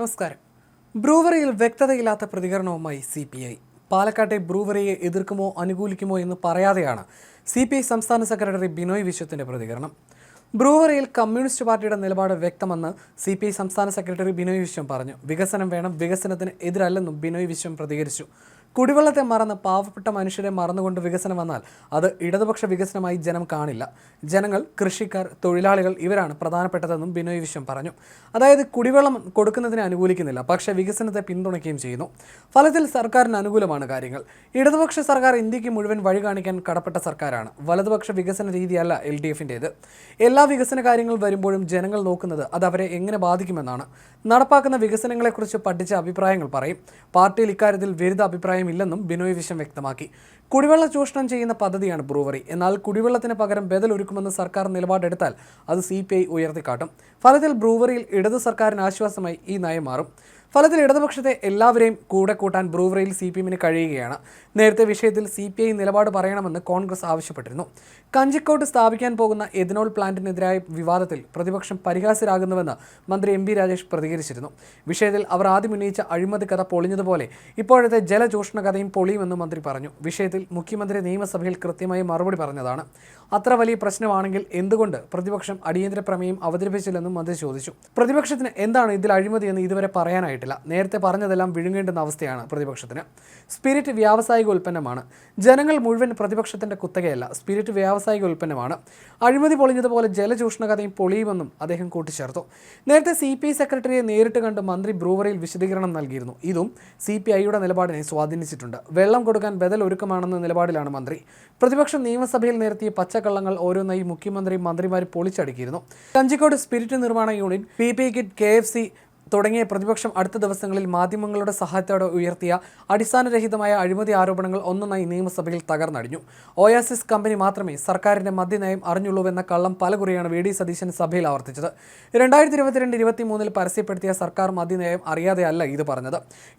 നമസ്കാരം. ബ്രൂവറിയിൽ വ്യക്തതയില്ലാത്ത പ്രതികരണവുമായി C P I. പാലക്കാട്ടെ ബ്രൂവറിയെ എതിർക്കുമോ അനുകൂലിക്കുമോ എന്ന് പറയാതെയാണ് സി പി ഐ സംസ്ഥാന സെക്രട്ടറി ബിനോയ് വിശ്വത്തിന്റെ പ്രതികരണം. ബ്രൂവറിയിൽ കമ്മ്യൂണിസ്റ്റ് പാർട്ടിയുടെ നിലപാട് വ്യക്തമെന്ന് സി പി ഐ സംസ്ഥാന സെക്രട്ടറി ബിനോയ് വിശ്വം പറഞ്ഞു. വികസനം വേണം വികസനത്തിന് എതിരല്ലെന്നും ബിനോയ് വിശ്വം പ്രതികരിച്ചു. കുടിവെള്ളത്തെ മറന്ന് പാവപ്പെട്ട മനുഷ്യരെ മറന്നുകൊണ്ട് വികസനം വന്നാൽ അത് ഇടതുപക്ഷ വികസനമായി ജനം കാണില്ല. ജനങ്ങൾ കൃഷിക്കാർ തൊഴിലാളികൾ ഇവരാണ് പ്രധാനപ്പെട്ടതെന്നും ബിനോയ് വിശ്വം പറഞ്ഞു. അതായത് കുടിവെള്ളം കൊടുക്കുന്നതിനെ അനുകൂലിക്കുന്നില്ല പക്ഷേ വികസനത്തെ പിന്തുണയ്ക്കുകയും ചെയ്യുന്നു. ഫലത്തിൽ സർക്കാരിന് അനുകൂലമാണ് കാര്യങ്ങൾ. ഇടതുപക്ഷ സർക്കാർ ഇന്ത്യയ്ക്ക് മുഴുവൻ വഴി കാണിക്കാൻ കടപ്പെട്ട സർക്കാരാണ്. വലതുപക്ഷ വികസന രീതിയല്ല എൽ ഡി എഫിന്റേത് എല്ലാ വികസന കാര്യങ്ങൾ വരുമ്പോഴും ജനങ്ങൾ നോക്കുന്നത് അത് അവരെ എങ്ങനെ ബാധിക്കുമെന്നാണ്. നടപ്പാക്കുന്ന വികസനങ്ങളെക്കുറിച്ച് പഠിച്ച അഭിപ്രായങ്ങൾ പറയും. പാർട്ടിയിൽ ഇക്കാര്യത്തിൽ വിരുദ്ധ അഭിപ്രായമില്ലെന്നും ബിനോയ് വിശ്വം വ്യക്തമാക്കി. കുടിവെള്ള ചൂഷണം ചെയ്യുന്ന പദ്ധതിയാണ് ബ്രൂവറി. എന്നാൽ കുടിവെള്ളത്തിന് പകരം ബദൽ ഒരുക്കുമെന്ന് സർക്കാർ നിലപാടെടുത്താൽ അത് സി പി ഐ ഉയർത്തിക്കാട്ടും. ഫലത്തിൽ ബ്രൂവറിയിൽ ഇടതു സർക്കാരിന് ആശ്വാസമായി ഈ നയം മാറും. ഫലത്തിൽ ഇടതുപക്ഷത്തെ എല്ലാവരെയും കൂടെ കൂട്ടാൻ ബ്രൂവറിയിൽ സി പി എമ്മിന് കഴിയുകയാണ്. നേരത്തെ വിഷയത്തിൽ സി പി ഐ നിലപാട് പറയണമെന്ന് കോൺഗ്രസ് ആവശ്യപ്പെട്ടിരുന്നു. കഞ്ചിക്കോട്ട് സ്ഥാപിക്കാൻ പോകുന്ന എഥനോൾ പ്ലാന്റിനെതിരായ വിവാദത്തിൽ പ്രതിപക്ഷം പരിഹാസ്യരാകുന്നുവെന്ന് മന്ത്രി എം രാജേഷ് പ്രതികരിച്ചിരുന്നു. വിഷയത്തിൽ അവർ ആദ്യം ഉന്നയിച്ച അഴിമതി കഥ പൊളിഞ്ഞതുപോലെ ഇപ്പോഴത്തെ ജലചൂഷണ കഥയും പൊളിയുമെന്ന് മന്ത്രി പറഞ്ഞു. വിഷയത്തിൽ മുഖ്യമന്ത്രി നിയമസഭയിൽ കൃത്യമായി മറുപടി പറഞ്ഞതാണ്. അത്ര വലിയ പ്രശ്നമാണെങ്കിൽ എന്തുകൊണ്ട് പ്രതിപക്ഷം അടിയന്തര പ്രമേയം അവതരിപ്പിച്ചില്ലെന്നും മന്ത്രി ചോദിച്ചു. പ്രതിപക്ഷത്തിന് എന്താണ് ഇതിൽ അഴിമതിയെന്ന് ഇതുവരെ ഇതുവരെ പറയാനായിട്ടില്ല നേരത്തെ പറഞ്ഞതെല്ലാം വിഴുങ്ങേണ്ടുന്ന അവസ്ഥയാണ് പ്രതിപക്ഷത്തിന്. സ്പിരിറ്റ് വ്യാവസായിക ഉൽപ്പന്നമാണ്. ജനങ്ങൾ മുഴുവൻ പ്രതിപക്ഷത്തിന്റെ കുത്തകയല്ല. സ്പിരിറ്റ് വ്യാവസായിക ഉൽപ്പന്നമാണ്. അഴിമതി പൊളിഞ്ഞതുപോലെ ജലചൂഷണ കഥയും പൊളിയുമെന്നും അദ്ദേഹം കൂട്ടിച്ചേർത്തു. നേരത്തെ സി പി ഐ സെക്രട്ടറിയെ നേരിട്ട് കണ്ട് മന്ത്രി ബ്രൂവറിയിൽ വിശദീകരണം നൽകിയിരുന്നു. ഇതും സി പി ഐയുടെ നിലപാടിനെ സ്വാധീനിച്ചിട്ടുണ്ട്. വെള്ളം കൊടുക്കാൻ ബദൽ ഒരുക്കമാണെന്ന നിലപാടിലാണ് മന്ത്രി. പ്രതിപക്ഷം നിയമസഭയിൽ നിരത്തിയ പച്ചക്കള്ളങ്ങൾ ഓരോന്നായി മുഖ്യമന്ത്രി മന്ത്രിമാർ പൊളിച്ചടുക്കിയിരുന്നു. കഞ്ചിക്കോട് സ്പിരിറ്റ് നിർമ്മാണ unit P P kit K F C തുടങ്ങിയ പ്രതിപക്ഷം അടുത്ത ദിവസങ്ങളിൽ മാധ്യമങ്ങളുടെ സഹായത്തോടെ ഉയർത്തിയ അടിസ്ഥാനരഹിതമായ അഴിമതി ആരോപണങ്ങൾ ഒന്നൊന്നായി നിയമസഭയിൽ തകർന്നടിഞ്ഞു. ഒയാസിസ് കമ്പനി മാത്രമേ സർക്കാരിന്റെ മദ്യനയം അറിഞ്ഞുള്ളൂവെന്ന കള്ളം പലകുറിയാണ് വി ഡി സതീശൻ സഭയിൽ ആവർത്തിച്ചത്. രണ്ടായിരത്തി ഇരുപത്തിരണ്ട് ഇരുപത്തി മൂന്നിൽ പരസ്യപ്പെടുത്തിയ സർക്കാർ മദ്യനയം അറിയാതെയല്ല ഇത് പറഞ്ഞത്.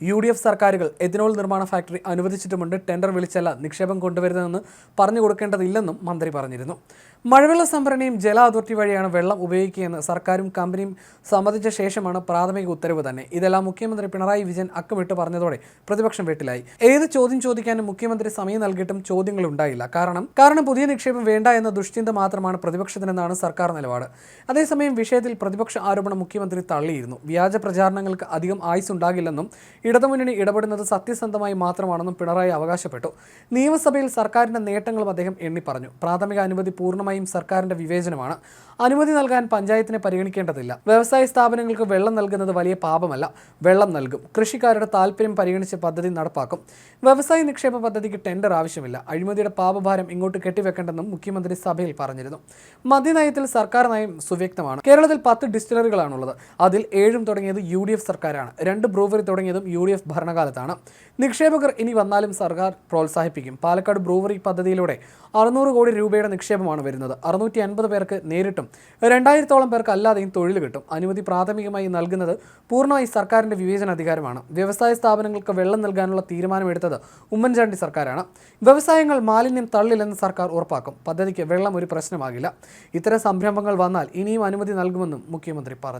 യു ഡി എഫ് സർക്കാരുകൾ എഥനോൾ നിർമ്മാണ ഫാക്ടറി അനുവദിച്ചിട്ടുമുണ്ട് ടെൻഡർ വിളിച്ചല്ല നിക്ഷേപം കൊണ്ടുവരുന്നതെന്ന് പറഞ്ഞു കൊടുക്കേണ്ടതില്ലെന്നും മന്ത്രി പറഞ്ഞിരുന്നു. മഴവെള്ള സംഭരണിയും ജല അതോറിറ്റി വഴിയാണ് വെള്ളം ഉപയോഗിക്കുകയെന്ന് സർക്കാരും കമ്പനിയും സമ്മതിച്ച ശേഷമാണ് പ്രാഥമിക ഉത്തരവ് തന്നെ. ഇതെല്ലാം മുഖ്യമന്ത്രി പിണറായി വിജയൻ അക്കമിട്ട് പറഞ്ഞതോടെ പ്രതിപക്ഷം വെട്ടിലായി. ഏത് ചോദ്യം ചോദിക്കാനും മുഖ്യമന്ത്രി സമയം നൽകിയിട്ടും ചോദ്യങ്ങൾ ഉണ്ടായില്ല. കാരണം കാരണം പുതിയ നിക്ഷേപം വേണ്ട എന്ന ദുഷ്ചിന്ത മാത്രമാണ് പ്രതിപക്ഷത്തിനെന്നാണ് സർക്കാർ നിലപാട്. അതേസമയം വിഷയത്തിൽ പ്രതിപക്ഷ ആരോപണം മുഖ്യമന്ത്രി തള്ളിയിരുന്നു. വ്യാജ പ്രചാരണങ്ങൾക്ക് അധികം ആയുസ് ഉണ്ടാകില്ലെന്നും ഇടതുമുന്നണി ഇടപെടുന്നത് സത്യസന്ധമായി മാത്രമാണെന്നും പിണറായി അവകാശപ്പെട്ടു. നിയമസഭയിൽ സർക്കാരിന്റെ നേട്ടങ്ങളും അദ്ദേഹം എണ്ണി പറഞ്ഞു. പ്രാഥമിക അനുമതി പൂർണമായും സർക്കാരിന്റെ വിവേചനമാണ്. അനുമതി നൽകാൻ പഞ്ചായത്തിനെ പരിഗണിക്കേണ്ടതില്ല. വ്യവസായ സ്ഥാപനങ്ങൾക്ക് വെള്ളം നൽകുന്നത് വലിയ പാപമല്ല. വെള്ളം നൽകും. കൃഷിക്കാരുടെ താല്പര്യം പരിഗണിച്ച് പദ്ധതി നടപ്പാക്കും. വ്യവസായ നിക്ഷേപ പദ്ധതിക്ക് ടെൻഡർ ആവശ്യമില്ല. അഴിമതിയുടെ പാപഭാരം ഇങ്ങോട്ട് കെട്ടിവെക്കേണ്ടെന്നും മുഖ്യമന്ത്രി സഭയിൽ പറഞ്ഞിരുന്നു. മദ്യനയത്തിൽ സർക്കാർ നയം സുവ്യക്തമാണ്. കേരളത്തിൽ പത്ത് ഡിസ്റ്റിലറികളാണുള്ളത്. അതിൽ ഏഴും തുടങ്ങിയത് യു ഡി എഫ് സർക്കാരാണ്. രണ്ട് ബ്രൂവറി തുടങ്ങിയതും യു ഡി എഫ് ഭരണകാലത്താണ്. നിക്ഷേപകർ ഇനി വന്നാലും സർക്കാർ പ്രോത്സാഹിപ്പിക്കും. പാലക്കാട് ബ്രൂവറി പദ്ധതിയിലൂടെ അറുന്നൂറ് കോടി രൂപയുടെ നിക്ഷേപമാണ് വരുന്നത്. അറുന്നൂറ്റി അൻപത് പേർക്ക് നേരിട്ടും രണ്ടായിരത്തോളം പേർക്ക് അല്ലാതെയും തൊഴിൽ കിട്ടും. അനുമതി പ്രാഥമികമായി നൽകുന്നത് പൂർണമായി സർക്കാരിന്റെ വിവേചനാധികാരമാണ് വ്യവസായ സ്ഥാപനങ്ങൾക്ക് വെള്ളം നൽകാനുള്ള തീരുമാനമെടുത്തത് ഉമ്മൻചാണ്ടി സർക്കാരാണ്. വ്യവസായങ്ങൾ മാലിന്യം തള്ളില്ലെന്ന് സർക്കാർ ഉറപ്പാക്കും. പദ്ധതിക്ക് വെള്ളം ഒരു പ്രശ്നമാകില്ല. ഇത്തരം സംരംഭങ്ങൾ വന്നാൽ ഇനിയും അനുമതി നൽകുമെന്നും മുഖ്യമന്ത്രി പറഞ്ഞു.